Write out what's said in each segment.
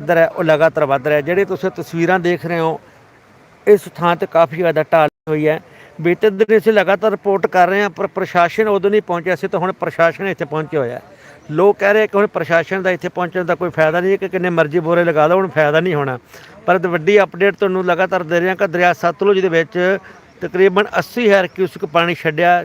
ਪੱਧਰ ਹੈ, ਉਹ ਲਗਾਤਾਰ ਵੱਧ ਰਿਹਾ ਜਿਹੜੇ ਤੁਸੀਂ ਤਸਵੀਰਾਂ ਦੇਖ ਰਹੇ ਹੋ, ਇਸ ਥਾਂ ਤੇ ਕਾਫੀ ਜ਼ਿਆਦਾ ਢਾਲ ਹੋਈ ਹੈ। ਬੀਤੇ ਦਿਨ ਅਸੀਂ ਲਗਾਤਾਰ ਰਿਪੋਰਟ ਕਰ ਰਹੇ ਹਾਂ, ਪਰ ਪ੍ਰਸ਼ਾਸਨ ਉਦੋਂ ਨਹੀਂ ਪਹੁੰਚਿਆ ਸੀ, ਤਾਂ ਹੁਣ ਪ੍ਰਸ਼ਾਸਨ ਇੱਥੇ ਪਹੁੰਚਿਆ ਹੋਇਆ ਹੈ। ਲੋਕ ਕਹਿ ਰਹੇ ਕਿ ਹੁਣ ਪ੍ਰਸ਼ਾਸਨ ਦਾ ਇੱਥੇ ਪਹੁੰਚਣ ਦਾ ਕੋਈ ਫਾਇਦਾ ਨਹੀਂ ਹੈ ਕਿ ਕਿੰਨੇ ਮਰਜ਼ੀ ਬੋਰੇ ਲਗਾ ਲਓ, ਹੁਣ ਫਾਇਦਾ ਨਹੀਂ ਹੋਣਾ। ਪਰ ਵੱਡੀ ਅਪਡੇਟ ਤੁਹਾਨੂੰ ਲਗਾਤਾਰ ਦੇ ਰਿਹਾ ਕਿ ਦਰਿਆ ਸਤਲੁਜ ਦੇ ਵਿੱਚ ਤਕਰੀਬਨ 80000 ਕਿਊਸਕ ਪਾਣੀ ਛੱਡਿਆ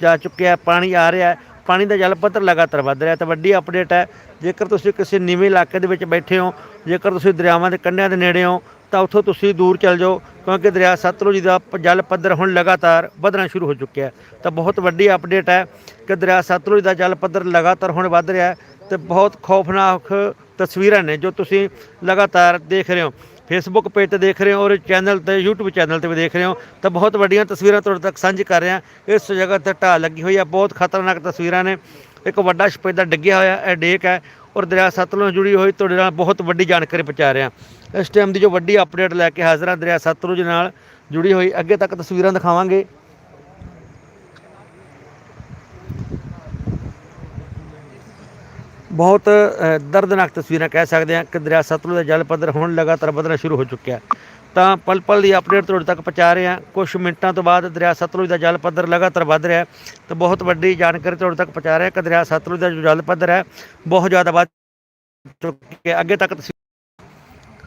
ਜਾ ਚੁੱਕਿਆ ਪਾਣੀ ਆ ਰਿਹਾ ਪਾਣੀ ਦਾ ਜਲ ਪੱਧਰ ਲਗਾਤਾਰ ਵੱਧ ਰਿਹਾ, ਤਾਂ ਵੱਡੀ ਅਪਡੇਟ ਹੈ, ਜੇਕਰ ਤੁਸੀਂ ਕਿਸੇ ਨੀਵੇਂ ਇਲਾਕੇ ਦੇ ਵਿੱਚ ਬੈਠੇ ਹੋ, ਜੇਕਰ ਤੁਸੀਂ ਦਰਿਆਵਾਂ ਦੇ ਕੰਢਿਆਂ ਦੇ ਨੇੜੇ ਹੋ, ਤਾਂ ਉੱਥੋਂ ਤੁਸੀਂ ਦੂਰ ਚੱਲ ਜਾਓ, ਕਿਉਂਕਿ ਦਰਿਆ ਸਤਲੁਜ ਦਾ ਪ- ਜਲ ਪੱਧਰ ਹੁਣ ਲਗਾਤਾਰ ਵਧਣਾ ਸ਼ੁਰੂ ਹੋ ਚੁੱਕਿਆ ਹੈ। ਤਾਂ ਬਹੁਤ ਵੱਡੀ ਅਪਡੇਟ ਹੈ ਕਿ ਦਰਿਆ ਸਤਲੁਜ ਦਾ ਜਲ ਪੱਧਰ ਲਗਾਤਾਰ ਹੁਣ ਵੱਧ ਰਿਹਾ ਹੈ, ਤੇ ਬਹੁਤ ਖੌਫਨਾਕ ਤਸਵੀਰਾਂ ਨੇ ਜੋ ਤੁਸੀਂ ਲਗਾਤਾਰ ਦੇਖ ਰਹੇ ਹੋ। ਫੇਸਬੁੱਕ ਪੇਜ ਤੇ ਦੇਖ ਰਹੇ ਹੋ ਔਰ ਚੈਨਲ ਤੇ YouTube ਚੈਨਲ ਤੇ ਵੀ ਦੇਖ ਰਹੇ ਹੋ, ਤਾਂ ਬਹੁਤ ਵੱਡੀਆਂ ਤਸਵੀਰਾਂ ਤੁਹਾਡੇ ਤੱਕ ਸਾਂਝੀ ਕਰ ਰਿਹਾ। ਇਸ ਜਗ੍ਹਾ ਤੇ ਢਾਹ ਲੱਗੀ ਹੋਈ ਆ, ਬਹੁਤ ਖਤਰਨਾਕ ਤਸਵੀਰਾਂ ਨੇ। ਇੱਕ ਵੱਡਾ ਸਪੇਦਾ ਡਿੱਗਿਆ ਹੋਇਆ, ਇਹ ਡੇਕ ਹੈ ਔਰ ਦਰਿਆ ਸਤਲੁਜ ਨਾਲ ਜੁੜੀ ਹੋਈ, ਤੁਹਾਡੇ ਨਾਲ ਬਹੁਤ ਵੱਡੀ ਜਾਣਕਾਰੀ ਪਹੁੰਚਾ ਰਿਹਾ। ਇਸ ਟਾਈਮ ਦੀ ਜੋ ਵੱਡੀ ਅਪਡੇਟ ਲੈ ਕੇ ਹਾਜ਼ਰ ਹਾਂ ਦਰਿਆ ਸਤਲੁਜ ਨਾਲ ਜੁੜੀ ਹੋਈ, ਅੱਗੇ ਤੱਕ ਤਸਵੀਰਾਂ ਦਿਖਾਵਾਂਗੇ। ਬਹੁਤ ਦਰਦਨਾਕ ਤਸਵੀਰਾਂ ਕਹਿ ਸਕਦੇ ਹਾਂ ਕਿ ਦਰਿਆ ਸਤਲੁਜ ਦਾ ਜਲ ਪੱਧਰ ਹੁਣ ਲਗਾਤਾਰ ਵਧਣਾ ਸ਼ੁਰੂ ਹੋ ਚੁੱਕਿਆ ਤਾਂ ਪਲ ਪਲ ਦੀ ਅਪਡੇਟ ਤੁਹਾਡੇ ਤੱਕ ਪਹੁੰਚਾ ਰਹੇ ਹਾਂ। ਕੁਝ ਮਿੰਟਾਂ ਤੋਂ ਬਾਅਦ ਦਰਿਆ ਸਤਲੁਜ ਦਾ ਜਲ ਪੱਧਰ ਲਗਾਤਾਰ ਵੱਧ ਰਿਹਾ ਹੈ। ਤਾਂ ਬਹੁਤ ਵੱਡੀ ਜਾਣਕਾਰੀ ਤੁਹਾਡੇ ਤੱਕ ਪਹੁੰਚਾ ਰਹੇ ਹਾਂ ਕਿ ਦਰਿਆ ਸਤਲੁਜ ਦਾ ਜੋ ਜਲ ਪੱਧਰ ਹੈ, ਬਹੁਤ ਜ਼ਿਆਦਾ ਵੱਧ ਚੁੱਕਿਆ ਅੱਗੇ ਤੱਕ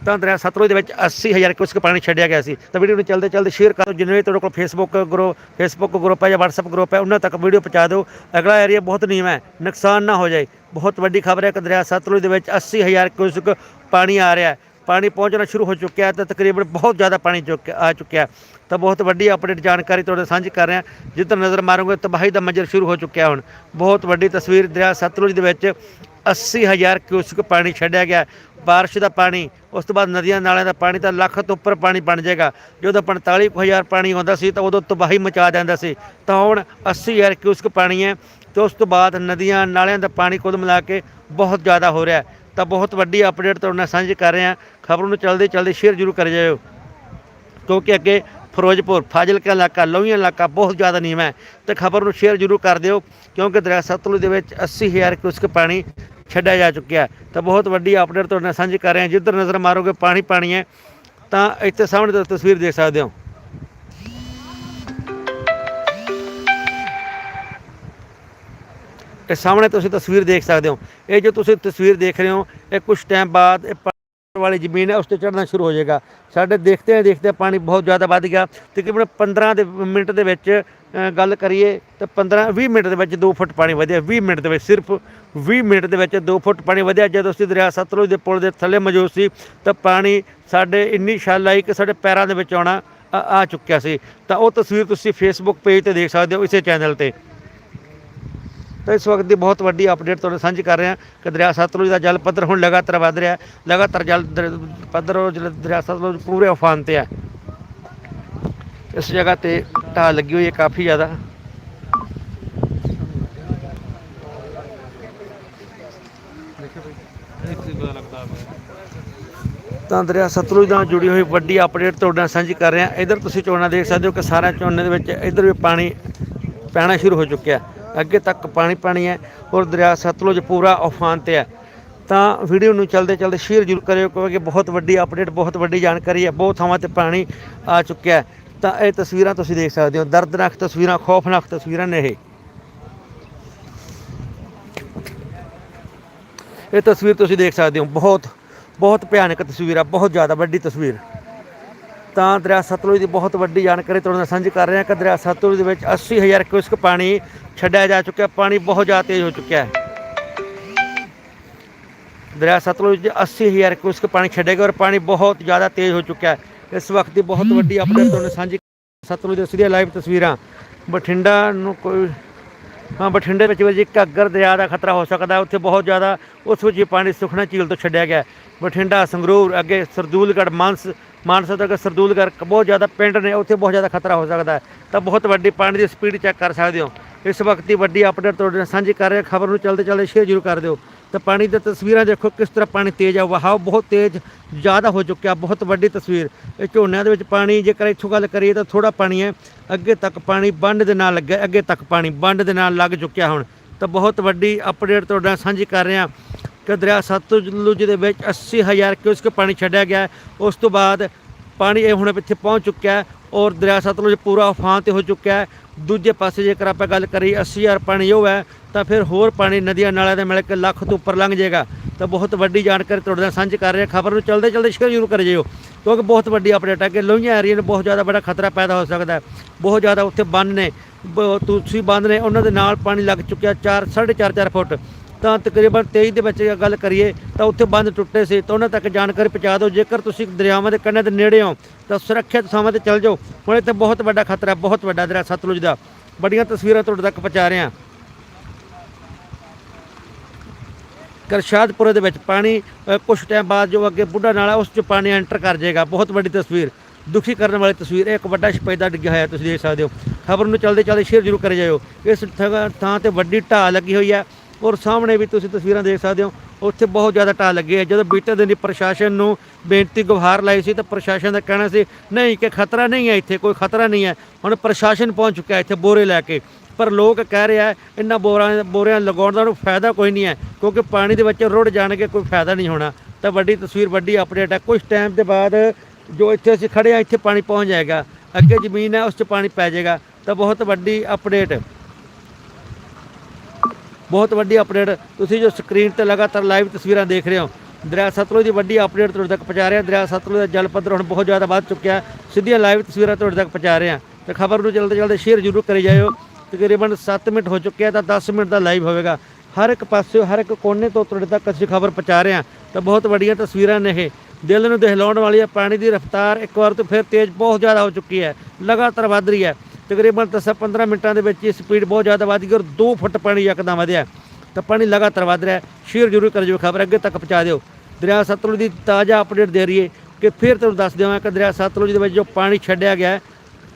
ਤਾਂ ਦਰਿਆ ਸਤਲੁਜ ਦੇ ਵਿੱਚ 80000 ਕਿਊਸਕ ਪਾਣੀ ਛੱਡਿਆ ਗਿਆ ਸੀ। ਤਾਂ ਵੀਡੀਓ ਨੂੰ ਚਲਦੇ ਚਲਦੇ ਸ਼ੇਅਰ ਕਰੋ ਜਿੰਨੇ ਵੀ ਤੁਹਾਡੇ ਕੋਲ ਫੇਸਬੁੱਕ ਗਰੁੱਪ ਫੇਸਬੁੱਕ ਗਰੁੱਪ ਹੈ ਜਾਂ WhatsApp ਗਰੁੱਪ ਹੈ, ਉਹਨਾਂ ਤੱਕ ਵੀਡੀਓ ਪਹੁੰਚਾ ਦਿਓ। ਅਗਲਾ ਏਰੀਆ ਬਹੁਤ ਨੀਮ ਹੈ। ਨੁਕਸਾਨ ਨਾ ਹੋ ਜਾਏ। ਬਹੁਤ ਵੱਡੀ ਖਬਰ ਹੈ ਕਿ ਦਰਿਆ ਸਤਲੁਜ ਦੇ ਵਿੱਚ 80000 ਕਿਊਸਕ ਪਾਣੀ ਆ ਰਿਹਾ ਹੈ। ਪਾਣੀ ਪਹੁੰਚਣਾ ਸ਼ੁਰੂ ਹੋ ਚੁੱਕਿਆ ਹੈ ਤਾਂ ਤਕਰੀਬਨ ਬਹੁਤ ਜ਼ਿਆਦਾ ਪਾਣੀ ਚੁੱਕ ਆ ਚੁੱਕਿਆ ਤਾਂ ਬਹੁਤ ਵੱਡੀ ਅਪਡੇਟ ਜਾਣਕਾਰੀ ਤੁਹਾਡੇ ਸਾਂਝੀ ਕਰ ਰਹੇ ਹਾਂ। ਜਿੱਧਰ ਨਜ਼ਰ ਮਾਰੋਗੇ ਤਬਾਹੀ ਦਾ ਮੰਜ਼ਰ ਸ਼ੁਰੂ ਹੋ ਚੁੱਕਿਆ ਹੁਣ। ਬਹੁਤ ਵੱਡੀ ਤਸਵੀਰ ਦਰਿਆ ਸਤਲੁਜ ਦੇ ਵਿੱਚ 80000 ਕਿਊਸਕ ਪਾਣੀ ਛੱਡਿਆ ਗਿਆ ਬਾਰਿਸ਼ ਦਾ ਪਾਣੀ, ਉਸ ਤੋਂ ਬਾਅਦ ਨਦੀਆਂ ਨਾਲਿਆਂ ਦਾ ਪਾਣੀ ਤਾਂ ਲੱਖ ਤੋਂ ਉੱਪਰ ਪਾਣੀ ਬਣ ਜਾਏਗਾ। ਜਦੋਂ 45000 ਪਾਣੀ ਆਉਂਦਾ ਸੀ ਤਾਂ ਉਦੋਂ ਤਬਾਹੀ ਮਚਾ ਦਿੰਦਾ ਸੀ। ਤਾਂ ਹੁਣ 80000 ਕਿਊਸਕ ਪਾਣੀ ਹੈ ਤੇ ਉਸ ਤੋਂ ਬਾਅਦ ਨਦੀਆਂ ਨਾਲਿਆਂ ਦਾ ਪਾਣੀ ਕੁੱਲ ਮਿਲਾ ਕੇ ਬਹੁਤ ਜ਼ਿਆਦਾ ਹੋ ਰਿਹਾ ਤਾਂ ਬਹੁਤ ਵੱਡੀ ਅਪਡੇਟ ਤੁਹਾਡੇ ਨਾਲ ਸਾਂਝੀ ਕਰ ਰਹੇ ਹਾਂ। ਖਬਰ ਨੂੰ ਚਲਦੇ ਚਲਦੇ ਸ਼ੇਅਰ ਜ਼ਰੂਰ ਕਰ ਜਾਇਓ। ਕਿਉਂਕਿ ਅੱਗੇ ਫਿਰੋਜ਼ਪੁਰ, ਫਾਜ਼ਿਲਕਾ ਇਲਾਕਾ, ਲੋਹੀਆਂ ਇਲਾਕਾ ਬਹੁਤ ਜ਼ਿਆਦਾ ਨੀਵਾਂ ਹੈ। ਤੇ ਖਬਰ ਨੂੰ ਸ਼ੇਅਰ ਜ਼ਰੂਰ ਕਰ ਦਿਓ, ਕਿਉਂਕਿ ਦਰਿਆ ਸਤਲੁਜ ਦੇ ਵਿੱਚ 80000 ਕਿਊਸਕ ਪਾਣੀ ਛੱਡਿਆ ਜਾ ਚੁੱਕਿਆ ਤਾਂ ਬਹੁਤ ਵੱਡੀ ਅਪਡੇਟ ਤੁਹਾਡੇ ਨਾਲ ਸਾਂਝੀ ਕਰ ਰਹੇ ਹਾਂ। ਜਿੱਧਰ ਨਜ਼ਰ ਮਾਰੋਗੇ ਪਾਣੀ ਪਾਣੀ ਹੈ, ਤਾਂ ਇੱਥੇ ਸਾਹਮਣੇ ਤੁਸੀਂ ਤਸਵੀਰ ਦੇਖ ਸਕਦੇ ਹੋ। ਇਹ ਸਾਹਮਣੇ ਤੁਸੀਂ ਤਸਵੀਰ ਦੇਖ ਸਕਦੇ ਹੋ। ਇਹ ਜੋ ਤੁਸੀਂ ਤਸਵੀਰ ਦੇਖ ਰਹੇ ਹੋ, ਇਹ ਕੁਝ ਟਾਈਮ ਬਾਅਦ ਇਹ ਪਾਣੀ ਵਾਲੀ ਜ਼ਮੀਨ ਹੈ, ਉਸ ਤੇ ਚੜ੍ਹਨਾ ਸ਼ੁਰੂ ਹੋ ਜਾਏਗਾ। ਸਾਡੇ ਦੇਖਦੇ ਹਾਂ, ਦੇਖਦੇ ਪਾਣੀ ਬਹੁਤ ਜ਼ਿਆਦਾ ਵੱਧ ਗਿਆ। ਤਕਰੀਬਨ 15 ਦੇ ਮਿੰਟ ਦੇ ਵਿੱਚ ਗੱਲ ਕਰੀਏ ਤਾਂ 15 20 ਮਿੰਟ ਦੇ ਵਿੱਚ 2 ਫੁੱਟ ਪਾਣੀ ਵਧਿਆ। 20 ਮਿੰਟ ਦੇ ਵਿੱਚ ਸਿਰਫ 20 ਮਿੰਟ ਦੇ ਵਿੱਚ 2 ਫੁੱਟ ਪਾਣੀ ਵਧਿਆ। ਜਦੋਂ ਅਸੀਂ ਦਰਿਆ ਸਤਲੁਜ ਦੇ ਪੁਲ ਦੇ ਥੱਲੇ ਮੌਜੂਦ ਸੀ, ਤਾਂ ਪਾਣੀ ਸਾਡੇ ਇੰਨੀ ਛੱਲ ਆਈ ਕਿ ਸਾਡੇ ਪੈਰਾਂ ਦੇ ਵਿੱਚ ਆਉਣਾ ਆ ਚੁੱਕਿਆ ਸੀ। ਤਾਂ ਉਹ ਤਸਵੀਰ ਤੁਸੀਂ ਫੇਸਬੁੱਕ ਪੇਜ ਤੇ ਦੇਖ ਸਕਦੇ ਹੋ, ਇਸੇ ਚੈਨਲ ਤੇ। ਤਾਂ ਇਸ ਵਕਤ ਦੀ ਬਹੁਤ ਵੱਡੀ ਅਪਡੇਟ ਤੁਹਾਨੂੰ ਸਾਂਝੀ ਕਰ ਰਹੇ ਹਾਂ ਕਿ ਦਰਿਆ ਸਤਲੁਜ ਦਾ ਜਲ ਪੱਧਰ ਹੁਣ ਲਗਾਤਾਰ ਵਧ ਰਿਹਾ ਹੈ। ਲਗਾਤਾਰ ਜਲ ਦਰ- ਪੱਧਰ ਉਹ ਦਰਿਆ ਸਤਲੁਜ ਪੂਰੇ ਉਫਾਨ ਤੇ ਹੈ। ਇਸ ਜਗ੍ਹਾ ਤੇ ਢਾਹ ਲੱਗੀ ਹੋਈ ਹੈ ਕਾਫੀ ਜ਼ਿਆਦਾ। ਤਾਂ ਦਰਿਆ ਸਤਲੁਜ ਨਾਲ ਜੁੜੀ ਹੋਈ ਵੱਡੀ ਅਪਡੇਟ ਤੁਹਾਡੇ ਨਾਲ ਸਾਂਝੀ ਕਰ ਰਹੇ ਹਾਂ। ਇਧਰ ਤੁਸੀਂ ਝੋਨਾ ਦੇਖ ਸਕਦੇ ਹੋ ਕਿ ਸਾਰਾ ਝੋਨੇ ਦੇ ਵਿੱਚ ਇਧਰ ਵੀ ਪਾਣੀ ਪੈਣਾ ਸ਼ੁਰੂ ਹੋ ਚੁੱਕਿਆ ਅੱਗੇ ਤੱਕ ਪਾਣੀ ਪਾਣੀ ਹੈ ਔਰ ਦਰਿਆ ਸਤਲੁਜ ਪੂਰਾ ਉਫਾਨ ਤੇ ਹੈ। ਤਾਂ ਵੀਡੀਓ ਨੂੰ ਚਲਦੇ ਚਲਦੇ ਸ਼ੇਅਰ ਜ਼ਰੂਰ ਕਰਿਓ ਕਿਉਂਕਿ ਬਹੁਤ ਵੱਡੀ ਅਪਡੇਟ, ਬਹੁਤ ਵੱਡੀ ਜਾਣਕਾਰੀ ਹੈ, ਬਹੁਤ ਥਾਵਾਂ ਤੇ ਪਾਣੀ ਆ ਚੁੱਕਿਆ ਹੈ। ਤਾਂ ਇਹ ਤਸਵੀਰਾਂ ਤੁਸੀਂ ਦੇਖ ਸਕਦੇ ਹੋ, ਦਰਦਨਾਕ ਤਸਵੀਰਾਂ, ਖੌਫਨਾਕ ਤਸਵੀਰਾਂ ਨੇ ਇਹ। ਇਹ ਤਸਵੀਰ ਤੁਸੀਂ ਦੇਖ ਸਕਦੇ ਹੋ, ਬਹੁਤ ਬਹੁਤ ਭਿਆਨਕ ਤਸਵੀਰ ਆ ਬਹੁਤ ਜ਼ਿਆਦਾ ਵੱਡੀ ਤਸਵੀਰ। ਤਾਂ ਦਰਿਆ ਸਤਲੁਜ ਦੀ ਬਹੁਤ ਵੱਡੀ ਜਾਣਕਾਰੀ ਤੁਹਾਡੇ ਨਾਲ ਸਾਂਝੀ ਕਰ ਰਹੇ ਹਾਂ ਕਿ ਦਰਿਆ ਸਤਲੁਜ ਦੇ ਵਿੱਚ 80000 ਕਿਊਸਕ ਪਾਣੀ ਛੱਡਿਆ ਜਾ ਚੁੱਕਿਆ, ਪਾਣੀ ਬਹੁਤ ਜ਼ਿਆਦਾ ਤੇਜ਼ ਹੋ ਚੁੱਕਿਆ ਹੈ। ਦਰਿਆ ਸਤਲੁਜ 'ਚ 80000 ਕਿਊਸਕ ਪਾਣੀ ਛੱਡਿਆ ਗਿਆ ਔਰ ਪਾਣੀ ਬਹੁਤ ਜ਼ਿਆਦਾ ਤੇਜ਼ ਹੋ ਚੁੱਕਿਆ ਹੈ। ਇਸ ਵਕਤ ਦੀ ਬਹੁਤ ਵੱਡੀ ਅਪਡੇਟ ਤੁਹਾਨੂੰ ਸਾਂਝੀ ਸਤਲੁਜ ਦੇ ਸਿੱਧੀਆਂ ਲਾਈਵ ਤਸਵੀਰਾਂ। ਬਠਿੰਡਾ ਨੂੰ ਕੋਈ ਹਾਂ, ਬਠਿੰਡੇ ਵਿੱਚ ਵੀ ਘੱਗਰ ਦਰਿਆ ਦਾ ਖਤਰਾ ਹੋ ਸਕਦਾ ਉੱਥੇ ਬਹੁਤ ਜ਼ਿਆਦਾ ਉਸ ਵਿੱਚ ਹੀ ਪਾਣੀ ਸੁਖਨਾ ਝੀਲ ਤੋਂ ਛੱਡਿਆ ਗਿਆ ਬਠਿੰਡਾ, ਸੰਗਰੂਰ, ਅੱਗੇ ਸਰਦੂਲਗੜ੍ਹ, ਮਾਨਸ ਮਾਨਸਾ ਤੋਂ ਅੱਗੇ ਸਰਦੂਲਗੜ੍ਹ, ਬਹੁਤ ਜ਼ਿਆਦਾ ਪਿੰਡ ਨੇ, ਉੱਥੇ ਬਹੁਤ ਜ਼ਿਆਦਾ ਖਤਰਾ ਹੋ ਸਕਦਾ ਤਾਂ ਬਹੁਤ ਵੱਡੀ ਪਾਣੀ ਦੀ ਸਪੀਡ ਚੈੱਕ ਕਰ ਸਕਦੇ ਹੋ। ਇਸ ਵਕਤ ਦੀ ਵੱਡੀ ਅਪਡੇਟ ਤੁਹਾਡੇ ਨਾਲ ਸਾਂਝੀ ਕਰ ਰਿਹਾ। ਖਬਰ ਨੂੰ ਚਲਦੇ ਚਲਦੇ ਸ਼ੇਅਰ ਜ਼ਰੂਰ ਕਰ ਦਿਓ। ਤਾਂ ਪਾਣੀ ਦੀਆਂ ਤਸਵੀਰਾਂ ਦੇਖੋ ਕਿਸ ਤਰ੍ਹਾਂ ਪਾਣੀ ਤੇਜ਼ ਆ। ਵਹਾਅ ਬਹੁਤ ਤੇਜ਼ ਜ਼ਿਆਦਾ ਹੋ ਚੁੱਕਿਆ। ਬਹੁਤ ਵੱਡੀ ਤਸਵੀਰ। ਇਹ ਝੋਨਿਆਂ ਦੇ ਵਿੱਚ ਪਾਣੀ ਜੇਕਰ ਇੱਥੋਂ ਗੱਲ ਕਰੀਏ ਤਾਂ ਥੋੜਾ ਪਾਣੀ ਹੈ। ਅੱਗੇ ਤੱਕ ਪਾਣੀ ਬੰਡ ਦੇ ਨਾਲ ਲੱਗਿਆ। ਅੱਗੇ ਤੱਕ ਪਾਣੀ ਬੰਡ ਦੇ ਨਾਲ ਲੱਗ ਚੁੱਕਿਆ ਹੁਣ। ਤਾਂ ਬਹੁਤ ਵੱਡੀ ਅਪਡੇਟ ਤੁਹਾਡੇ ਨਾਲ ਸਾਂਝੀ ਕਰ ਰਿਹਾ। ਕਿ ਦਰਿਆ ਸਤਲੁਜ ਦੇ ਵਿੱਚ 80000 ਕਿਊਸਕ ਪਾਣੀ ਛੱਡਿਆ ਗਿਆ। ਉਸ ਤੋਂ ਬਾਅਦ ਪਾਣੀ ਇਹ ਹੁਣ ਇੱਥੇ ਪਹੁੰਚ ਚੁੱਕਿਆ ਹੈ ਔਰ ਦਰਿਆ ਸਤਲੁਜ ਪੂਰਾ ਉਫਾਨ ਤੇ ਹੋ ਚੁੱਕਿਆ ਹੈ। ਦੂਜੇ ਪਾਸੇ ਜੇਕਰ ਆਪਾਂ ਗੱਲ ਕਰੀਏ 80000 ਪਾਣੀ ਉਹ ਹੈ, ਤਾਂ ਫਿਰ ਹੋਰ ਪਾਣੀ ਨਦੀਆਂ ਨਾਲਿਆਂ ਦੇ ਮਿਲ ਕੇ ਲੱਖ ਤੋਂ ਉੱਪਰ ਲੰਘ ਜਾਏਗਾ। ਤਾਂ ਬਹੁਤ ਵੱਡੀ ਜਾਣਕਾਰੀ ਤੁਹਾਡੇ ਨਾਲ ਸਾਂਝੀ ਕਰ ਰਿਹਾ। ਖਬਰ ਨੂੰ ਚਲਦੇ ਚਲਦੇ ਸ਼ੇਅਰ ਜ਼ਰੂਰ ਕਰ ਜਿਓ, ਕਿਉਂਕਿ ਬਹੁਤ ਵੱਡੀ ਅਪਡੇਟ ਹੈ। ਕਿ ਲੋਹੀਆਂ ਏਰੀਆ ਨੂੰ ਬਹੁਤ ਜ਼ਿਆਦਾ ਬੜਾ ਖਤਰਾ ਪੈਦਾ ਹੋ ਸਕਦਾ ਹੈ। ਬਹੁਤ ਜ਼ਿਆਦਾ ਉੱਥੇ ਬੰਨ ਨੇ, ਬ- ਤੁਸੀਂ ਬੰਦ ਨੇ, ਉਹਨਾਂ ਦੇ ਨਾਲ ਪਾਣੀ ਲੱਗ ਚੁੱਕਿਆ 4 4.5 4 ਫੁੱਟ। ਤਾਂ ਤਕਰੀਬਨ 23 ਦੇ ਵਿੱਚ ਗੱਲ ਕਰੀਏ ਤਾਂ ਉੱਥੇ ਬੰਦ ਟੁੱਟੇ ਸੀ। ਤਾਂ ਉਹਨਾਂ ਤੱਕ ਜਾਣਕਾਰੀ ਪਹੁੰਚਾ ਦਿਓ। ਜੇਕਰ ਤੁਸੀਂ ਦਰਿਆਵਾਂ ਦੇ ਕੰਢੇ ਦੇ ਨੇੜੇ ਹੋ, ਤਾਂ ਸੁਰੱਖਿਅਤ ਥਾਵਾਂ ਤੇ ਚੱਲ ਜਾਓ। ਹੁਣ ਇੱਥੇ ਬਹੁਤ ਵੱਡਾ ਖਤਰਾ, ਬਹੁਤ ਵੱਡਾ ਦਰਿਆ ਸਤਲੁਜ ਦਾ। ਬੜੀਆਂ ਤਸਵੀਰਾਂ ਤੁਹਾਡੇ ਤੱਕ ਪਹੁੰਚਾ ਰਹੇ। ਹਾਂ ਕਰਸ਼ਾਦਪੁਰੇ ਦੇ ਵਿੱਚ ਪਾਣੀ ਕੁਝ ਟਾਈਮ ਬਾਅਦ ਜੋ ਅੱਗੇ ਬੁੱਢਾ ਨਾਲਾ, ਉਸ 'ਚ ਪਾਣੀ ਐਂਟਰ ਕਰ ਜਾਏਗਾ। ਬਹੁਤ ਵੱਡੀ ਤਸਵੀਰ। ਦੁਖੀ ਕਰਨ ਵਾਲੀ ਤਸਵੀਰ। ਇਹ ਇੱਕ ਵੱਡਾ ਸ਼ਪੈਦਾ ਡਿੱਗਿਆ ਹੋਇਆ ਤੁਸੀਂ ਦੇਖ ਸਕਦੇ ਹੋ। ਖਬਰ ਨੂੰ ਚਲਦੇ ਚਲਦੇ ਸ਼ੇਅਰ ਜ਼ਰੂਰ ਕਰੇ ਜਾਇਓ। ਇਸ ਥਾਂ ਥਾਂ ਤੇ ਵੱਡੀ ਢਾਹ ਲੱਗੀ ਹੋਈ ਹੈ। ਔਰ ਸਾਹਮਣੇ ਵੀ ਤੁਸੀਂ ਤਸਵੀਰਾਂ ਦੇਖ ਸਕਦੇ ਹੋ, ਉੱਥੇ ਬਹੁਤ ਜ਼ਿਆਦਾ ਢਾਹ ਲੱਗੀ ਹੈ। ਜਦੋਂ ਬੀਤੇ ਦਿਨ ਦੀ ਪ੍ਰਸ਼ਾਸਨ ਨੂੰ ਬੇਨਤੀ ਗੁਹਾਰ ਲਾਈ ਸੀ ਤਾਂ ਪ੍ਰਸ਼ਾਸਨ ਦਾ ਕਹਿਣਾ ਸੀ, ਨਹੀਂ, ਕਿ ਖਤਰਾ ਨਹੀਂ ਹੈ ਇੱਥੇ, ਕੋਈ ਖਤਰਾ ਨਹੀਂ ਹੈ। ਹੁਣ ਪ੍ਰਸ਼ਾਸਨ ਪਹੁੰਚ ਚੁੱਕਿਆ ਇੱਥੇ ਬੋਰੇ ਲੈ ਕੇ। ਪਰ ਲੋਕ ਕਹਿ ਰਿਹਾ ਹੈ ਇਹਨਾਂ ਬੋਰਾਂ, ਬੋਰਿਆਂ ਲਗਾਉਣ ਦਾ ਉਹਨੂੰ ਫਾਇਦਾ ਕੋਈ ਨਹੀਂ ਹੈ, ਕਿਉਂਕਿ ਪਾਣੀ ਦੇ ਵਿੱਚ ਰੁੜ ਜਾਣਗੇ, ਕੋਈ ਫਾਇਦਾ ਨਹੀਂ ਹੋਣਾ। ਤਾਂ ਵੱਡੀ ਤਸਵੀਰ, ਵੱਡੀ ਅਪਡੇਟ ਹੈ ਕੁਝ ਟਾਈਮ ਦੇ ਬਾਅਦ ਜੋ ਇੱਥੇ ਅਸੀਂ ਖੜੇ ਆ ਇੱਥੇ ਪਾਣੀ ਪਹੁੰਚ ਜਾਏਗਾ। ਅੱਗੇ ਜ਼ਮੀਨ ਹੈ, ਉਸ 'ਚ ਪਾਣੀ ਪੈ ਜਾਏਗਾ। ਤਾਂ ਬਹੁਤ ਵੱਡੀ ਅਪਡੇਟ ਬਹੁਤ ਵੱਡੀ ਅਪਡੇਟ ਤੁਸੀਂ ਜੋ ਸਕਰੀਨ ਤੇ ਲਗਾਤਾਰ ਲਾਈਵ ਤਸਵੀਰਾਂ ਦੇਖ ਰਹੇ ਹੋ, ਦਰਿਆ ਸਤਲੁਜ ਦੀ ਵੱਡੀ ਅਪਡੇਟ ਤੁਹਾਡੇ ਤੱਕ ਪਹੁੰਚਾ ਰਹੇ। ਹਾਂ ਦਰਿਆ ਸਤਲੁਜ ਦਾ ਜਲ ਪੱਧਰ ਹੁਣ ਬਹੁਤ ਜ਼ਿਆਦਾ ਵੱਧ ਚੁੱਕਿਆ ਹੈ। ਸਿੱਧੀਆਂ ਲਾਈਵ ਤਸਵੀਰਾਂ ਤੁਹਾਡੇ ਤੱਕ ਪਹੁੰਚਾ ਰਹੇ ਹਾਂ। ਤੇ ਖਬਰ ਨੂੰ ਜਲਦੀ ਜਲਦੀ ਸ਼ੇਅਰ ਜ਼ਰੂਰ ਕਰੀ ਜਾਇਓ। ਤਕਰੀਬਨ 7 ਮਿੰਟ ਹੋ ਚੁੱਕੇ ਆ, ਤਾਂ 10 ਮਿੰਟ ਦਾ ਲਾਈਵ ਹੋਵੇਗਾ। ਹਰ ਇੱਕ ਪਾਸੇ ਹਰ ਇੱਕ ਕੋਨੇ ਤੋਂ ਤੁਹਾਡੇ ਤੱਕ ਅਸੀਂ ਖਬਰ ਪਹੁੰਚਾ ਰਹੇ ਹਾਂ। ਤਾਂ ਬਹੁਤ ਵੱਡੀਆਂ ਤਸਵੀਰਾਂ ਨੇ ਇਹ। ਦਿਲ ਨੂੰ ਦਹਿਲਾਉਣ ਵਾਲੀ ਹੈ ਪਾਣੀ ਦੀ ਰਫ਼ਤਾਰ ਇੱਕ ਵਾਰ ਤੋਂ ਫਿਰ ਤੇਜ਼ ਬਹੁਤ ਜ਼ਿਆਦਾ ਹੋ ਚੁੱਕੀ ਹੈ। ਲਗਾਤਾਰ ਵੱਧ ਰਹੀ ਹੈ। ਤਕਰੀਬਨ 10-15 ਮਿੰਟਾਂ ਦੇ ਵਿੱਚ ਇਹ ਸਪੀਡ ਬਹੁਤ ਜ਼ਿਆਦਾ ਵੱਧ ਗਈ ਔਰ 2 ਫੁੱਟ ਪਾਣੀ ਯਕਦਮ ਵਧਿਆ ਤਾਂ ਪਾਣੀ ਲਗਾਤਾਰ ਵੱਧ ਰਿਹਾ ਹੈ। ਸ਼ੇਅਰ ਜ਼ਰੂਰ ਕਰ ਜਿਓ ਖਬਰ ਅੱਗੇ ਤੱਕ ਪਹੁੰਚਾ ਦਿਓ। ਦਰਿਆ ਸਤਲੁਜ ਦੀ ਤਾਜ਼ਾ ਅਪਡੇਟ ਦੇ ਰਹੀ ਹੈ ਕਿ ਫਿਰ ਤੁਹਾਨੂੰ ਦੱਸ ਦਿਆਂ ਕਿ ਦਰਿਆ ਸਤਲੁਜ ਦੇ ਵਿੱਚ ਜੋ ਪਾਣੀ ਛੱਡਿਆ ਗਿਆ ਹੈ,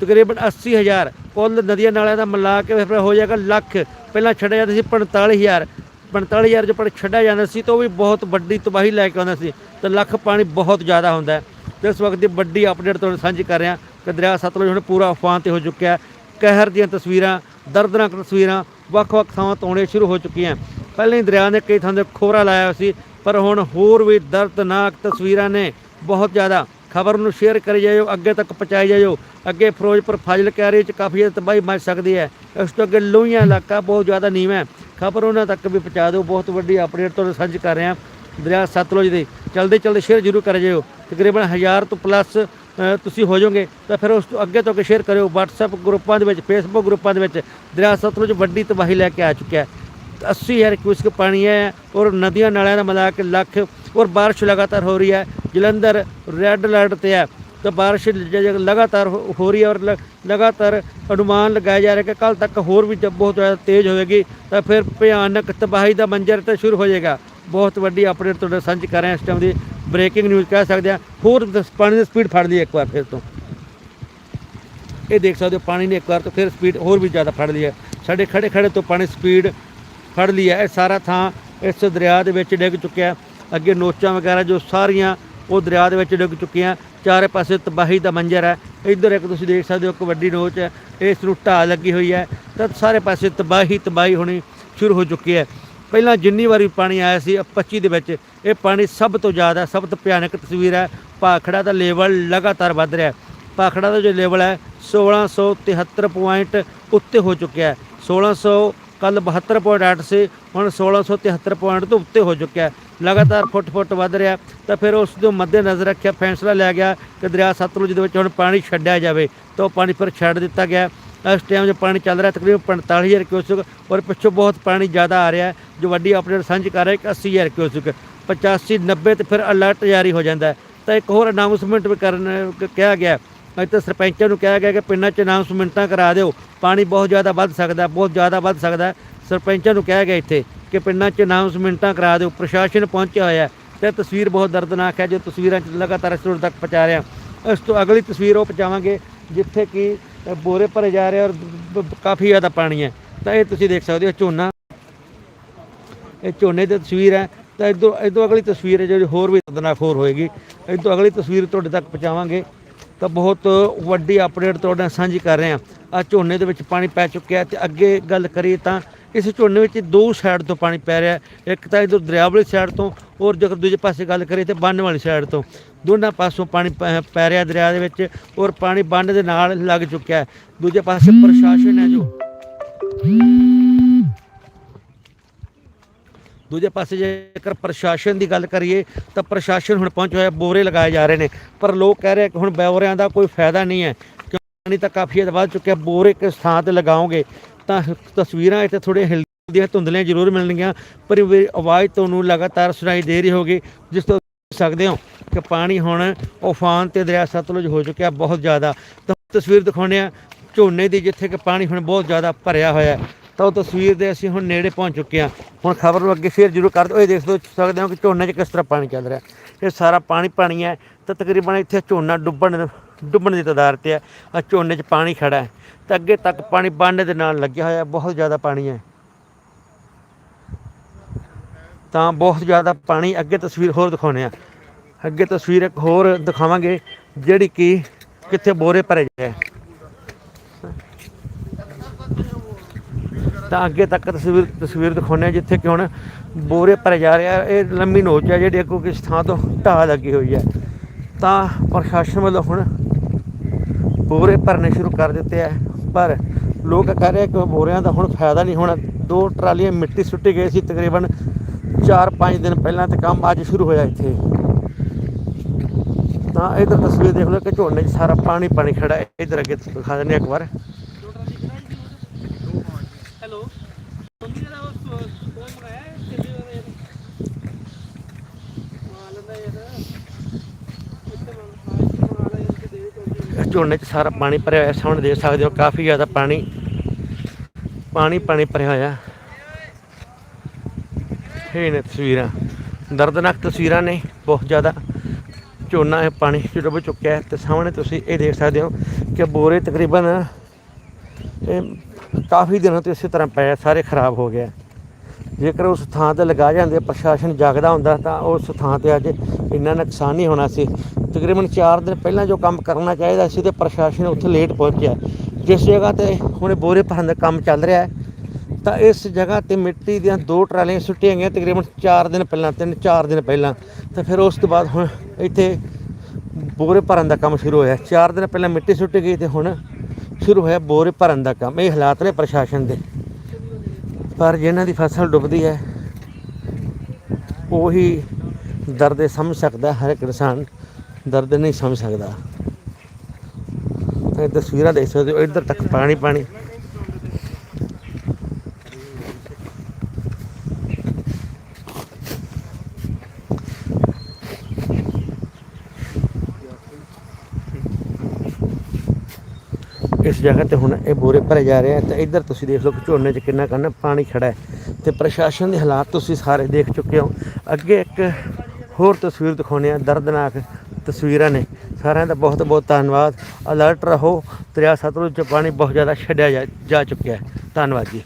ਤਕਰੀਬਨ 80000 ਕੁੱਲ ਨਦੀਆਂ ਨਾਲਿਆਂ ਦਾ ਮਿਲਾ ਕੇ ਫਿਰ ਹੋ ਜਾਏਗਾ ਲੱਖ। ਪਹਿਲਾਂ ਛੱਡਿਆ ਜਾਂਦਾ ਸੀ 45000 45000 ਜੋ ਪਰ ਛੱਡਿਆ ਜਾਂਦਾ ਸੀ ਤਾਂ ਉਹ ਵੀ ਬਹੁਤ ਵੱਡੀ ਤਬਾਹੀ ਲੈ ਕੇ ਆਉਂਦਾ ਸੀ। ਤਾਂ ਲੱਖ ਪਾਣੀ ਬਹੁਤ ਜ਼ਿਆਦਾ ਹੁੰਦਾ ਹੈ। ਇਸ ਵਕਤ ਦੀ ਵੱਡੀ ਅਪਡੇਟ ਤੁਹਾਨੂੰ ਸਾਂਝੀ ਕਰ ਰਿਹਾ ਕਿ ਦਰਿਆ ਸਤਲੁਜ ਹੁਣ ਪੂਰਾ ਉਫਾਨ ਤੇ ਹੋ ਚੁੱਕਿਆ ਕਹਿਰ ਦੀਆਂ ਤਸਵੀਰਾਂ, ਦਰਦਨਾਕ ਤਸਵੀਰਾਂ ਵੱਖ-ਵੱਖ ਥਾਵਾਂ ਤੋਂ ਆਉਣੀਆਂ ਸ਼ੁਰੂ ਹੋ ਚੁੱਕੀਆਂ ਪਹਿਲਾਂ ਹੀ ਦਰਿਆ ਨੇ ਕਈ ਥਾਂ ਤੇ ਖੋਰਾ ਲਾਇਆ ਸੀ, ਪਰ ਹੁਣ ਹੋਰ ਵੀ ਦਰਦਨਾਕ ਤਸਵੀਰਾਂ ਨੇ। ਬਹੁਤ ਜ਼ਿਆਦਾ ਖਬਰ ਨੂੰ ਸ਼ੇਅਰ ਕਰੀ ਜਾਇਓ, ਅੱਗੇ ਤੱਕ ਪਹੁੰਚਾਈ ਜਾਇਓ। ਅੱਗੇ ਫਿਰੋਜ਼ਪੁਰ ਫਾਜ਼ਿਲ ਕੈਰੀ ਚ ਕਾਫੀ ਜ਼ਿਆਦਾ ਤਬਾਹੀ ਮਚ ਸਕਦੀ ਹੈ। ਇਸ ਤੋਂ ਅੱਗੇ ਲੋਹੀਆਂ ਇਲਾਕਾ ਬਹੁਤ ਜ਼ਿਆਦਾ ਨੀਵਾਂ ਹੈ। ਖਬਰ ਉਹਨਾਂ ਤੱਕ ਵੀ ਪਹੁੰਚਾ ਦਿਓ। ਬਹੁਤ ਵੱਡੀ ਅਪਡੇਟ ਤੁਹਾਨੂੰ ਸਾਂਝੀ ਕਰ ਰਹੇ ਹਾਂ। ਦਰਿਆ ਸਤਲੁਜ ਦੇ। ਚਲਦੇ ਚਲਦੇ ਸ਼ੇਅਰ ਜ਼ਰੂਰ ਕਰ ਜਾਇਓ। ਤਕਰੀਬਨ 1000 ਤੋਂ ਪਲੱਸ ਤੁਸੀਂ ਹੋ ਜਾਓਗੇ, ਤਾਂ ਫਿਰ ਉਸ ਤੋਂ ਅੱਗੇ ਤੋਂ ਅੱਗੇ ਸ਼ੇਅਰ ਕਰਿਓ WhatsApp ਗਰੁੱਪਾਂ ਦੇ ਵਿੱਚ, Facebook ਗਰੁੱਪਾਂ ਦੇ ਵਿੱਚ ਦਰਿਆ ਸਤਲੁਜ ਵੱਡੀ ਤਬਾਹੀ ਲੈ ਕੇ ਆ ਚੁੱਕਿਆ ਹੈ। 80000 ਕਿਊਸਕ ਪਾਣੀ ਹੈ ਔਰ ਨਦੀਆਂ ਨਾਲਿਆਂ ਦਾ ਮਿਲਾ ਕੇ ਲੱਖ ਔਰ ਬਾਰਿਸ਼ ਲਗਾਤਾਰ ਹੋ ਰਹੀ ਹੈ। ਜਲੰਧਰ ਰੈੱਡ ਅਲਰਟ ਤੇ ਹੈ। ਤਾਂ ਬਾਰਿਸ਼ ਜ- ਲਗਾਤਾਰ ਹੋ ਹੋ ਰਹੀ ਹੈ ਔਰ ਲ- ਲਗਾਤਾਰ ਅਨੁਮਾਨ ਲਗਾਇਆ ਜਾ ਰਿਹਾ ਕਿ ਕੱਲ ਤੱਕ ਹੋਰ ਵੀ ਜ- ਬਹੁਤ ਜ਼ਿਆਦਾ ਤੇਜ਼ ਹੋਵੇਗੀ, ਤਾਂ ਫਿਰ ਭਿਆਨਕ ਤਬਾਹੀ ਦਾ ਮੰਜ਼ਰ ਤਾਂ ਸ਼ੁਰੂ ਹੋ ਜਾਏਗਾ। ਬਹੁਤ ਵੱਡੀ ਅਪਡੇਟ ਤੁਹਾਡੇ ਨਾਲ ਸਾਂਝੀ ਕਰ ਰਹੇ ਹਾਂ ਇਸ ਟਾਈਮ ਦੀ ਬ੍ਰੇਕਿੰਗ ਨਿਊਜ਼ ਕਹਿ ਸਕਦੇ ਹਾਂ। ਹੋਰ ਦ- ਪਾਣੀ ਦੀ ਸਪੀਡ ਫੜ ਲਈ ਇੱਕ ਵਾਰ ਫਿਰ ਤੋਂ। ਇਹ ਦੇਖ ਸਕਦੇ ਹੋ, ਪਾਣੀ ਨੇ ਇੱਕ ਵਾਰ ਤੋਂ ਫਿਰ ਸਪੀਡ ਹੋਰ ਵੀ ਜ਼ਿਆਦਾ ਫੜ ਲਈ ਹੈ। ਸਾਡੇ ਖੜੇ ਖੜੇ ਤੋਂ ਪਾਣੀ ਸਪੀਡ ਫੜ ਲਈ ਹੈ। ਇਹ ਸਾਰਾ ਥਾਂ ਇਸ ਦਰਿਆ ਦੇ ਵਿੱਚ ਡਿੱਗ ਚੁੱਕਿਆ ਅੱਗੇ ਨੋਚਾਂ ਵਗੈਰਾ ਜੋ ਸਾਰੀਆਂ ਉਹ ਦਰਿਆ ਦੇ ਵਿੱਚ ਡਿੱਗ ਚੁੱਕੀਆਂ ਚਾਰੇ ਪਾਸੇ ਤਬਾਹੀ ਦਾ ਮੰਜ਼ਰ ਹੈ। ਇੱਧਰ ਇੱਕ ਤੁਸੀਂ ਦੇਖ ਸਕਦੇ ਹੋ, ਇੱਕ ਵੱਡੀ ਨੋਚ ਹੈ। ਇਸ ਨੂੰ ਢਾਹ ਲੱਗੀ ਹੋਈ ਹੈ। ਤਾਂ ਸਾਰੇ ਪਾਸੇ ਤਬਾਹੀ ਤਬਾਹੀ ਹੋਣੀ ਸ਼ੁਰੂ ਹੋ ਚੁੱਕੀ ਹੈ। ਪਹਿਲਾਂ ਜਿੰਨੀ ਵਾਰੀ ਪਾਣੀ ਆਇਆ ਸੀ 25 ਦੇ ਵਿੱਚ, ਇਹ ਪਾਣੀ ਸਭ ਤੋਂ ਜ਼ਿਆਦਾ, ਸਭ ਤੋਂ ਭਿਆਨਕ ਤਸਵੀਰ ਹੈ। ਭਾਖੜਾ ਦਾ ਲੈਵਲ ਲਗਾਤਾਰ ਵੱਧ ਰਿਹਾ ਹੈ। ਭਾਖੜਾ ਦਾ ਜੋ ਲੈਵਲ ਹੈ 1673 ਪੁਆਇੰਟ ਉੱਤੇ ਹੋ ਚੁੱਕਿਆ ਹੈ। 1600 ਕੱਲ 72.8 ਸੀ, ਹੁਣ 1673 ਪੁਆਇੰਟ ਤੋਂ ਉੱਤੇ ਹੋ ਚੁੱਕਿਆ ਲਗਾਤਾਰ ਫੁੱਟ ਫੁੱਟ ਵੱਧ ਰਿਹਾ ਤਾਂ ਫਿਰ ਉਸ ਤੋਂ ਮੱਦੇ ਨਜ਼ਰ ਰੱਖਿਆ, ਫੈਸਲਾ ਲਿਆ ਗਿਆ ਕਿ ਦਰਿਆ ਸਤਲੁਜ ਦੇ ਵਿੱਚ ਹੁਣ ਪਾਣੀ ਛੱਡਿਆ ਜਾਵੇ। ਤਾਂ ਉਹ ਪਾਣੀ ਫਿਰ ਛੱਡ ਦਿੱਤਾ ਗਿਆ ਇਸ ਟਾਈਮ ਜੋ ਪਾਣੀ ਚੱਲ ਰਿਹਾ, ਤਕਰੀਬਨ 45000 ਕਿਊਸਕ ਔਰ ਪਿੱਛੋਂ ਬਹੁਤ ਪਾਣੀ ਜ਼ਿਆਦਾ ਆ ਰਿਹਾ ਜੋ ਵੱਡੀ ਅਪਡੇਟ ਸਾਂਝੀ ਕਰ ਰਿਹਾ ਕਿ 80000 ਕਿਊਸਕ 85 90 ਤੇ ਫਿਰ ਅਲਰਟ ਜਾਰੀ ਹੋ ਜਾਂਦਾ ਤਾਂ ਇੱਕ ਹੋਰ ਅਨਾਉਂਸਮੈਂਟ ਵੀ ਕਰਨ ਕਿਹਾ ਗਿਆ ਇੱਥੇ ਸਰਪੰਚਾਂ ਨੂੰ ਕਿਹਾ ਗਿਆ ਕਿ ਪਿੰਡਾਂ 'ਚ ਅਨਾਉਂਸਮੈਂਟਾਂ ਕਰਾ ਦਿਓ। ਪਾਣੀ ਬਹੁਤ ਜ਼ਿਆਦਾ ਵੱਧ ਸਕਦਾ ਬਹੁਤ ਜ਼ਿਆਦਾ ਵੱਧ ਸਕਦਾ ਸਰਪੰਚਾਂ ਨੂੰ ਕਿਹਾ ਗਿਆ ਇੱਥੇ ਕਿ ਪਿੰਡਾਂ 'ਚ ਅਨਾਉਂਸਮੈਂਟਾਂ ਕਰਾ ਦਿਓ। ਪ੍ਰਸ਼ਾਸਨ ਪਹੁੰਚਿਆ ਹੋਇਆ ਹੈ। ਤੇ ਤਸਵੀਰ ਬਹੁਤ ਦਰਦਨਾਕ ਹੈ, ਜੋ ਤਸਵੀਰਾਂ 'ਚ ਲਗਾਤਾਰ ਇਸ ਤੱਕ ਪਹੁੰਚਾ ਰਿਹਾ। ਇਸ ਤੋਂ ਅਗਲੀ ਤਸਵੀਰ ਉਹ ਪਹੁੰਚਾਵਾਂਗੇ, ਜਿੱਥੇ ਕਿ ਬੋਰੇ ਭਰੇ ਜਾ ਰਹੇ ਔਰ ਕਾਫੀ ਜ਼ਿਆਦਾ ਪਾਣੀ ਹੈ। ਤਾਂ ਇਹ ਤੁਸੀਂ ਦੇਖ ਸਕਦੇ ਹੋ ਝੋਨਾ। ਇਹ ਝੋਨੇ ਦੀ ਤਸਵੀਰ ਹੈ। ਤਾਂ ਇਦੋਂ ਇਦੋਂ ਅਗਲੀ ਤਸਵੀਰ ਹੈ ਜਿਹੜੀ ਹੋਰ ਵੀ ਦਰਦਨਾਕ ਹੋਰ ਹੋਏਗੀ। ਇਦੋਂ ਅਗਲੀ ਤਸਵੀਰ ਤੁਹਾਡੇ ਤੱਕ ਪਹੁੰਚਾਵਾਂਗੇ। ਤਾਂ ਬਹੁਤ ਵੱਡੀ ਅਪਡੇਟ ਤੁਹਾਡੇ ਨਾਲ ਸਾਂਝੀ ਕਰ ਰਹੇ ਹਾਂ। ਆ ਝੋਨੇ ਦੇ ਵਿੱਚ ਪਾਣੀ ਪੈ ਚੁੱਕਿਆ ਤੇ ਅੱਗੇ ਗੱਲ ਕਰੀਏ ਤਾਂ ਇਸ ਝੋਨੇ ਵਿੱਚ ਦੋ ਸਾਈਡ ਤੋਂ ਪਾਣੀ ਪੈ ਰਿਹਾ ਇੱਕ ਤਾਂ ਇਧਰ ਦਰਿਆ ਵਾਲੀ ਸਾਈਡ ਤੋਂ, ਔਰ ਜੇਕਰ ਦੂਜੇ ਪਾਸੇ ਗੱਲ ਕਰੀਏ ਤੇ ਬੰਨ ਵਾਲੀ ਸਾਈਡ ਤੋਂ। ਦੋਨਾਂ ਪਾਸੋਂ ਪਾਣੀ ਪੈ ਪੈ ਰਿਹਾ ਦਰਿਆ ਦੇ ਵਿੱਚ ਔਰ ਪਾਣੀ ਬੰਨ ਦੇ ਨਾਲ ਲੱਗ ਚੁੱਕਿਆ ਹੈ। ਦੂਜੇ ਪਾਸੇ ਪ੍ਰਸ਼ਾਸਨ ਹੈ ਜੋ ਦੂਜੇ ਪਾਸੇ ਜੇਕਰ ਪ੍ਰਸ਼ਾਸਨ ਦੀ ਗੱਲ ਕਰੀਏ ਤਾਂ ਪ੍ਰਸ਼ਾਸਨ ਹੁਣ ਪਹੁੰਚ ਹੋਇਆ, ਬੋਰੇ ਲਗਾਏ ਜਾ ਰਹੇ ਨੇ। ਪਰ ਲੋਕ ਕਹਿ ਰਹੇ ਕਿ ਹੁਣ ਬੋਰਿਆਂ ਦਾ ਕੋਈ ਫਾਇਦਾ ਨਹੀਂ ਹੈ, ਕਿਉਂਕਿ ਪਾਣੀ ਤਾਂ ਕਾਫੀ ਹੱਦ ਵੱਧ ਚੁੱਕਿਆ, ਬੋਰੇ ਕਿਸ ਥਾਂ ਤੇ ਲਗਾਓਗੇ ਤਾਂ ਤਸਵੀਰਾਂ ਇੱਥੇ ਥੋੜ੍ਹੀਆਂ ਹਿਲਦੀਆਂ ਧੁੰਦਲੀਆਂ ਜ਼ਰੂਰ ਮਿਲਣਗੀਆਂ, ਪਰ ਆਵਾਜ਼ ਤੁਹਾਨੂੰ ਲਗਾਤਾਰ ਸੁਣਾਈ ਦੇ ਰਹੀ ਹੋਗੀ ਜਿਸ ਤੋਂ ਸਕਦੇ ਹੋ ਕਿ ਪਾਣੀ ਹੁਣ ਉਫਾਨ ਤੇ ਦਰਿਆ ਸਤਲੁਜ ਹੋ ਚੁੱਕਿਆ ਬਹੁਤ ਜ਼ਿਆਦਾ। ਤਾਂ ਤਸਵੀਰ ਦਿਖਾਉਂਦੇ ਆ ਝੋਨੇ ਦੀ, ਜਿੱਥੇ ਕਿ ਪਾਣੀ ਹੁਣ ਬਹੁਤ ਜ਼ਿਆਦਾ ਭਰਿਆ ਹੋਇਆ ਤਾਂ ਉਹ ਤਸਵੀਰ ਦੇ ਅਸੀਂ ਹੁਣ ਨੇੜੇ ਪਹੁੰਚ ਚੁੱਕੇ ਹਾਂ। ਹੁਣ ਖਬਰ ਨੂੰ ਅੱਗੇ ਸ਼ੇਅਰ ਜ਼ਰੂਰ ਕਰ ਦਿਓ ਇਹ ਦੇਖ ਸਕਦੇ ਸਕਦੇ ਹੋ ਕਿ ਝੋਨੇ 'ਚ ਕਿਸ ਤਰ੍ਹਾਂ ਪਾਣੀ ਚੱਲ ਰਿਹਾ ਇਹ ਸਾਰਾ ਪਾਣੀ ਪਾਣੀ ਹੈ। ਤਾਂ ਤਕਰੀਬਨ ਇੱਥੇ ਝੋਨਾ ਡੁੱਬਣ ਡੁੱਬਣ ਦੀ ਤਦਾਰ ਤੇ ਹੈ। ਆ ਝੋਨੇ 'ਚ ਪਾਣੀ ਖੜਾ ਹੈ। ਤਾਂ ਅੱਗੇ ਤੱਕ ਪਾਣੀ ਬੰਨ ਦੇ ਨਾਲ ਲੱਗਿਆ ਹੋਇਆ ਬਹੁਤ ਜ਼ਿਆਦਾ ਪਾਣੀ ਹੈ। ਤਾਂ ਬਹੁਤ ਜ਼ਿਆਦਾ ਪਾਣੀ ਅੱਗੇ ਤਸਵੀਰ ਹੋਰ ਦਿਖਾਉਂਦੇ ਆ ਅੱਗੇ ਤਸਵੀਰ ਇੱਕ ਹੋਰ ਦਿਖਾਵਾਂਗੇ, ਜਿਹੜੀ ਕਿ ਕਿੱਥੇ ਬੋਰੇ ਭਰੇ ਜਾਏ ਤਾਂ ਅੱਗੇ ਤੱਕ ਤਸਵੀਰ ਤਸਵੀਰ ਦਿਖਾਉਂਦੇ ਆ ਜਿੱਥੇ ਕਿ ਹੁਣ ਬੋਰੇ ਭਰੇ ਜਾ ਰਹੇ ਆ। ਇਹ ਲੰਮੀ ਨੋਚ ਹੈ ਜਿਹੜੀ ਅੱਗੋਂ ਕਿਸ ਥਾਂ ਤੋਂ ਢਾਹ ਲੱਗੀ ਹੋਈ ਹੈ ਤਾਂ ਪ੍ਰਸ਼ਾਸਨ ਵੱਲੋਂ ਹੁਣ ਬੋਰੇ ਭਰਨੇ ਸ਼ੁਰੂ ਕਰ ਦਿੱਤੇ ਆ। ਪਰ ਲੋਕ ਕਹਿ ਰਹੇ ਕਿ ਬੋਰਿਆਂ ਦਾ ਹੁਣ ਫਾਇਦਾ ਨਹੀਂ ਹੋਣਾ। ਦੋ ਟਰਾਲੀਆਂ ਮਿੱਟੀ ਸੁੱਟੀ ਗਏ ਸੀ, ਤਕਰੀਬਨ 4-5 ਦਿਨ ਪਹਿਲਾਂ ਤੇ ਕੰਮ ਅੱਜ ਸ਼ੁਰੂ ਹੋਇਆ ਇੱਥੇ। ਤਾਂ ਇਧਰ ਤਸਵੀਰ ਦੇਖ ਲਓ ਕਿ ਝੋਨੇ 'ਚ ਸਾਰਾ ਪਾਣੀ ਪਾਣੀ ਖੜਾ ਹੈ। ਇਧਰ ਅੱਗੇ ਦਿਖਾ ਦਿੰਦੇ ਇੱਕ ਵਾਰ। ਹੈਲੋ। ਝੋਨੇ 'ਚ ਸਾਰਾ ਪਾਣੀ ਭਰਿਆ ਹੋਇਆ ਸਾਹਮਣੇ ਦੇਖ ਸਕਦੇ ਹੋ ਕਾਫੀ ਜ਼ਿਆਦਾ ਪਾਣੀ ਪਾਣੀ ਪਾਣੀ ਭਰਿਆ ਹੋਇਆ। ਇਹ ਨੇ ਤਸਵੀਰਾਂ। ਦਰਦਨਾਕ ਤਸਵੀਰਾਂ ਨੇ, ਬਹੁਤ ਜ਼ਿਆਦਾ। ਝੋਨਾ ਇਹ ਪਾਣੀ 'ਚ ਡੁੱਬ ਚੁੱਕਿਆ ਹੈ ਤੇ ਸਾਹਮਣੇ ਤੁਸੀਂ ਇਹ ਦੇਖ ਸਕਦੇ ਹੋ ਕਿ ਬੋਰੇ ਤਕਰੀਬਨ, ਇਹ ਕਾਫੀ ਦਿਨਾਂ ਤੋਂ ਇਸੇ ਤਰ੍ਹਾਂ ਪਏ ਸਾਰੇ ਖਰਾਬ ਹੋ ਗਏ ਜੇਕਰ ਉਸ ਥਾਂ ਤੇ ਲਗਾ ਜਾਂਦੇ, ਪ੍ਰਸ਼ਾਸਨ ਜਾਗਦਾ ਹੁੰਦਾ ਤਾਂ ਉਸ ਥਾਂ ਤੇ ਅੱਜ ਇੰਨਾ ਨੁਕਸਾਨ ਨਹੀਂ ਹੋਣਾ ਸੀ। ਤਕਰੀਬਨ 4 ਦਿਨ ਪਹਿਲਾਂ ਜੋ ਕੰਮ ਕਰਨਾ ਚਾਹੀਦਾ ਸੀ ਤੇ ਪ੍ਰਸ਼ਾਸਨ ਉੱਥੇ ਲੇਟ ਪਹੁੰਚਿਆ। ਜਿਸ ਜਗ੍ਹਾ ਤੇ ਹੁਣ ਬੋਰੇ ਭਰਨ ਦਾ ਕੰਮ ਚੱਲ ਰਿਹਾ ਹੈ ਤਾਂ ਇਸ ਜਗ੍ਹਾ ਤੇ ਮਿੱਟੀ ਦੀਆਂ ਦੋ ਟਰਾਲੀਆਂ ਸੁੱਟੀਆਂ ਗਈਆਂ ਤਕਰੀਬਨ 4 ਦਿਨ ਪਹਿਲਾਂ, ਤਿੰਨ 4 ਦਿਨ ਪਹਿਲਾਂ। ਤਾਂ ਫਿਰ ਉਸ ਤੋਂ ਬਾਅਦ ਹੁਣ ਇੱਥੇ ਬੋਰੇ ਭਰਨ ਦਾ ਕੰਮ ਸ਼ੁਰੂ ਹੋਇਆ। 4 ਦਿਨ ਪਹਿਲਾਂ ਮਿੱਟੀ ਸੁੱਟੀ ਗਈ ਤੇ ਹੁਣ ਸ਼ੁਰੂ ਹੋਇਆ ਬੋਰੇ ਭਰਨ ਦਾ ਕੰਮ। ਇਹ ਹਾਲਾਤ ਨੇ ਪ੍ਰਸ਼ਾਸਨ ਦੇ। ਪਰ ਜਿਹਨਾਂ ਦੀ ਫਸਲ ਡੁੱਬਦੀ ਹੈ, ਉਹੀ ਦਰਦ ਸਮਝ ਸਕਦਾ, ਹਰ ਇੱਕ ਇਨਸਾਨ ਦਰਦ ਨਹੀਂ ਸਮਝ ਸਕਦਾ। ਇਹ ਤਸਵੀਰਾਂ ਦੇਖ ਸਕਦੇ ਹੋ, ਇੱਧਰ ਤੱਕ ਪਾਣੀ ਪਾਣੀ। ਇਸ ਜਗ੍ਹਾ ਤੇ ਹੁਣ ਇਹ ਬੋਰੇ ਭਰੇ ਜਾ ਰਹੇ ਆ ਤੇ ਇੱਧਰ ਤੁਸੀਂ ਦੇਖ ਲਓ ਕਿ ਝੋਨੇ 'ਚ ਕਿੰਨਾ ਕੰਨ ਪਾਣੀ ਖੜਾ ਹੈ ਤੇ ਪ੍ਰਸ਼ਾਸਨ ਦੇ ਹਾਲਾਤ ਤੁਸੀਂ ਸਾਰੇ ਦੇਖ ਚੁੱਕੇ ਹੋ। ਅੱਗੇ ਇੱਕ ਹੋਰ ਤਸਵੀਰ ਦਿਖਾਉਂਦੇ ਆ ਦਰਦਨਾਕ ਤਸਵੀਰਾਂ ਨੇ। ਸਾਰਿਆਂ ਦਾ ਬਹੁਤ ਬਹੁਤ ਧੰਨਵਾਦ। ਅਲਰਟ ਰਹੋ, ਦਰਿਆ ਸਤਲੁਜ 'ਚ ਪਾਣੀ ਬਹੁਤ ਜ਼ਿਆਦਾ ਛੱਡਿਆ ਜਾ- ਜਾ ਚੁੱਕਿਆ ਹੈ। ਧੰਨਵਾਦ ਜੀ।